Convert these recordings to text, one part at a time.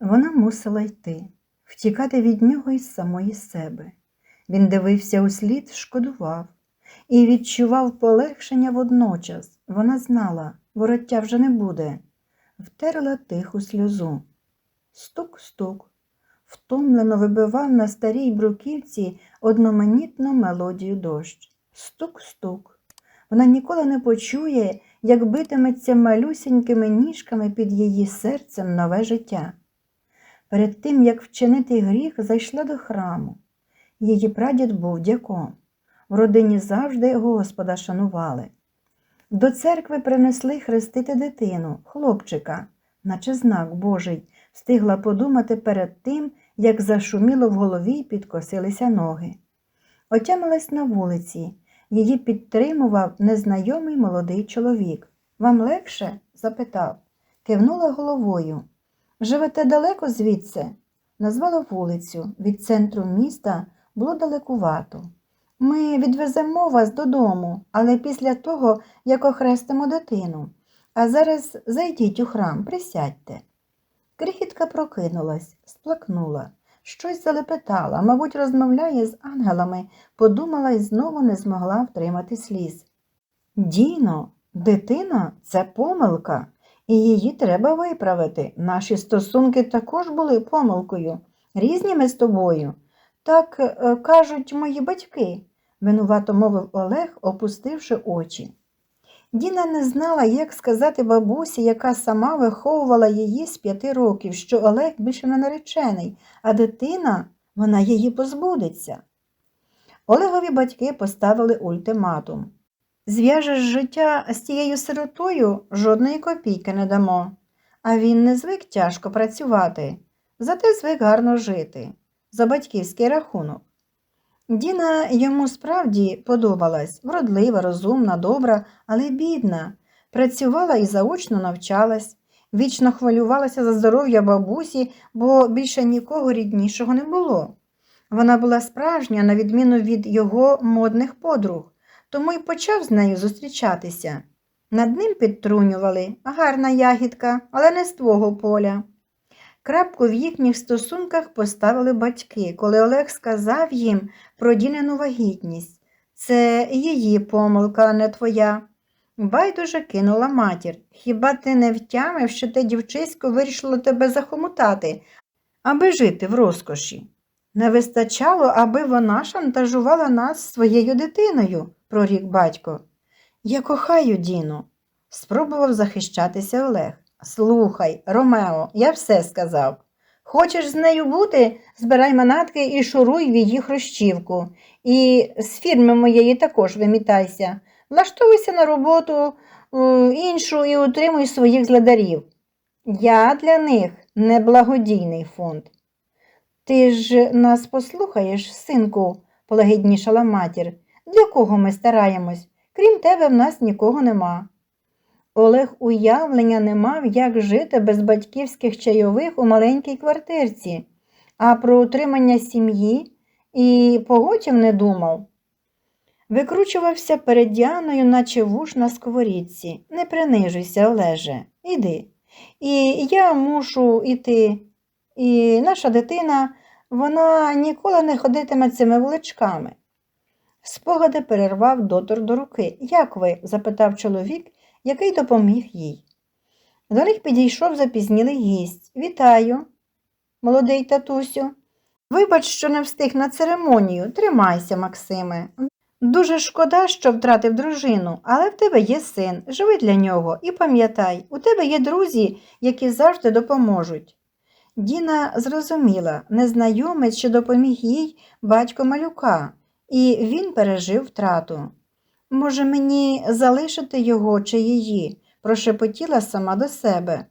Вона мусила йти, втікати від нього із самої себе. Він дивився услід, шкодував і відчував полегшення водночас. Вона знала, вороття вже не буде, втерла тиху сльозу. Стук-стук, втомлено вибивав на старій бруківці одноманітну мелодію дощ. Стук-стук. Вона ніколи не почує, як битиметься малюсінькими ніжками під її серцем нове життя. Перед тим, як вчинити гріх, зайшла до храму. Її прадід був дяком. В родині завжди Господа шанували. До церкви принесли хрестити дитину, хлопчика, наче знак Божий, встигла подумати перед тим, як зашуміло в голові й підкосилися ноги. Отямилась на вулиці. Її підтримував незнайомий молодий чоловік. Вам легше? запитав. Кивнула головою. Живете далеко звідси? Назвала вулицю. Від центру міста було далекувато. Ми відвеземо вас додому, але після того, як охрестимо дитину. А зараз зайдіть у храм, присядьте. Крихітка прокинулась, сплакнула, щось залепетала, мабуть, розмовляє з ангелами, подумала і знову не змогла втримати сліз. Діно, дитина це помилка, і її треба виправити. Наші стосунки також були помилкою, різні ми з тобою. Так е, кажуть мої батьки, винувато мовив Олег, опустивши очі. Діна не знала, як сказати бабусі, яка сама виховувала її з п'яти років, що Олег більше не наречений, а дитина вона її позбудеться. Олегові батьки поставили ультиматум. Зв'яжеш життя з тією сиротою, жодної копійки не дамо. А він не звик тяжко працювати, зате звик гарно жити за батьківський рахунок. Діна йому справді подобалась вродлива, розумна, добра, але бідна. Працювала і заочно навчалась, вічно хвилювалася за здоров'я бабусі, бо більше нікого ріднішого не було. Вона була справжня, на відміну від його модних подруг, тому й почав з нею зустрічатися. Над ним підтрунювали гарна ягідка, але не з твого поля. Крапку в їхніх стосунках поставили батьки, коли Олег сказав їм про Дінину вагітність. Це її помилка, а не твоя. Байдуже кинула матір. Хіба ти не втямив, що те дівчисько вирішило тебе захомутати, аби жити в розкоші? Не вистачало, аби вона шантажувала нас своєю дитиною, прорік батько. Я кохаю Діну, спробував захищатися Олег. Слухай, Ромео, я все сказав. Хочеш з нею бути, збирай манатки і шуруй в її хрущівку. І з фірми моєї також вимітайся. Влаштовуйся на роботу іншу і утримуй своїх зладарів. Я для них не благодійний фонд. Ти ж нас послухаєш, синку, полагіднішала матір. Для кого ми стараємось? Крім тебе, в нас нікого нема. Олег уявлення не мав, як жити без батьківських чайових у маленькій квартирці, а про утримання сім'ї і поготів не думав. Викручувався перед Діаною, наче вуш на сковорідці. Не принижуйся, Олеже, іди. І я мушу іти. І наша дитина, вона ніколи не ходитиме цими вуличками. Спогади перервав дотор до руки. Як ви? запитав чоловік, який допоміг їй. До них підійшов запізнілий гість. Вітаю, молодий татусю. Вибач, що не встиг на церемонію. Тримайся, Максиме. Дуже шкода, що втратив дружину, але в тебе є син, живи для нього і пам'ятай, у тебе є друзі, які завжди допоможуть. Діна зрозуміла, незнайомець, що допоміг їй батько малюка, і він пережив втрату. Може, мені залишити його чи її? прошепотіла сама до себе.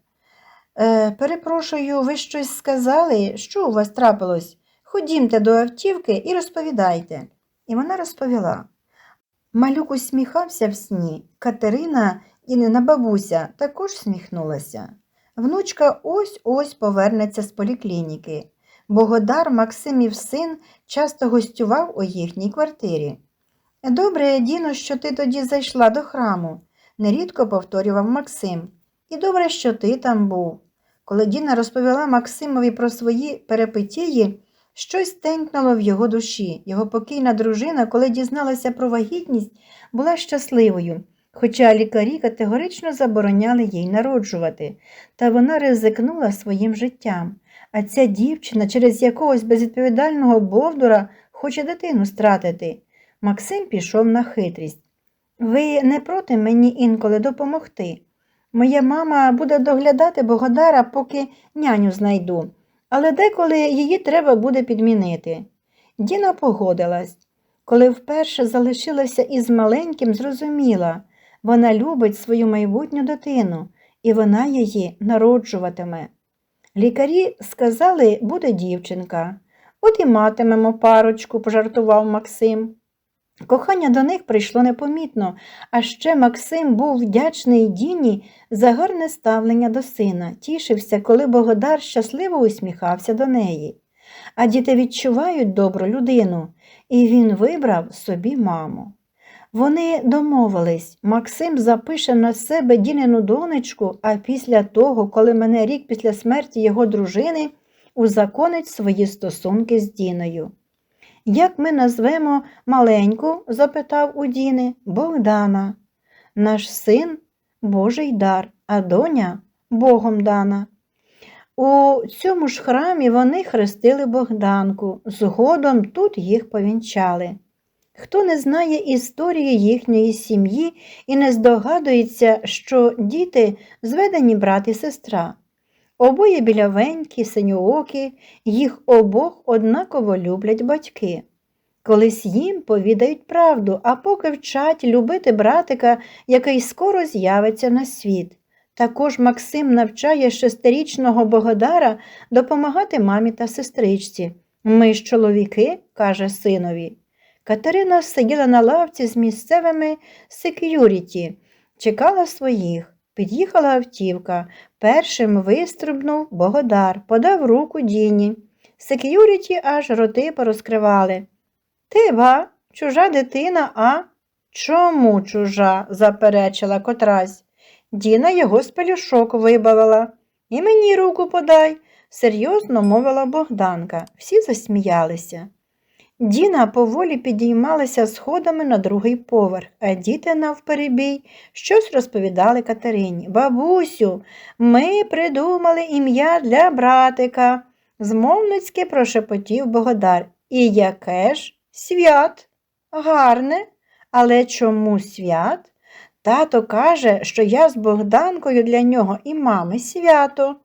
Е, перепрошую, ви щось сказали? Що у вас трапилось? Ходімте до автівки і розповідайте. І вона розповіла. Малюк усміхався в сні. Катерина і нина бабуся також сміхнулася. Внучка ось ось повернеться з поліклініки. Богодар Максимів син часто гостював у їхній квартирі. Добре, Діно, що ти тоді зайшла до храму, нерідко повторював Максим. І добре, що ти там був. Коли Діна розповіла Максимові про свої перепитії, щось тенькнуло в його душі. Його покійна дружина, коли дізналася про вагітність, була щасливою, хоча лікарі категорично забороняли їй народжувати, та вона ризикнула своїм життям. А ця дівчина через якогось безвідповідального бовдура хоче дитину стратити. Максим пішов на хитрість. Ви не проти мені інколи допомогти? Моя мама буде доглядати Богодара, поки няню знайду, але деколи її треба буде підмінити. Діна погодилась. Коли вперше залишилася із маленьким, зрозуміла, вона любить свою майбутню дитину, і вона її народжуватиме. Лікарі сказали, буде дівчинка. От і матимемо парочку, пожартував Максим. Кохання до них прийшло непомітно, а ще Максим був вдячний Діні за гарне ставлення до сина, тішився, коли Богодар щасливо усміхався до неї. А діти відчувають добру людину, і він вибрав собі маму. Вони домовились, Максим запише на себе Дінину донечку, а після того, коли мене рік після смерті його дружини, узаконить свої стосунки з Діною. Як ми назвемо маленьку? запитав у Діни Богдана. Наш син Божий дар, а доня Богом дана. У цьому ж храмі вони хрестили Богданку, згодом тут їх повінчали. Хто не знає історії їхньої сім'ї і не здогадується, що діти зведені брат і сестра. Обоє білявенькі, синьоокі, їх обох однаково люблять батьки. Колись їм повідають правду, а поки вчать любити братика, який скоро з'явиться на світ. Також Максим навчає шестирічного Богодара допомагати мамі та сестричці. Ми ж чоловіки, каже синові. Катерина сиділа на лавці з місцевими секюріті, чекала своїх. Під'їхала автівка. Першим вистрибнув Богодар, подав руку Діні. Секюріті аж роти порозкривали. Ти ба, чужа дитина, а? Чому чужа? заперечила котрась. Діна його з пелюшок вибавила. І мені руку подай, серйозно мовила Богданка. Всі засміялися. Діна поволі підіймалася сходами на другий поверх, а діти навперебій щось розповідали Катерині. Бабусю, ми придумали ім'я для братика, змовницьки прошепотів Богодар. І яке ж? Свят. Гарне. Але чому свят? Тато каже, що я з Богданкою для нього і мами свято.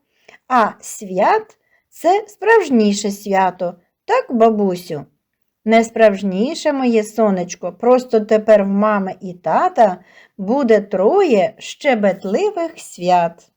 А свят це справжніше свято, так, бабусю? Не справжніше моє сонечко, просто тепер в мами і тата буде троє щебетливих свят.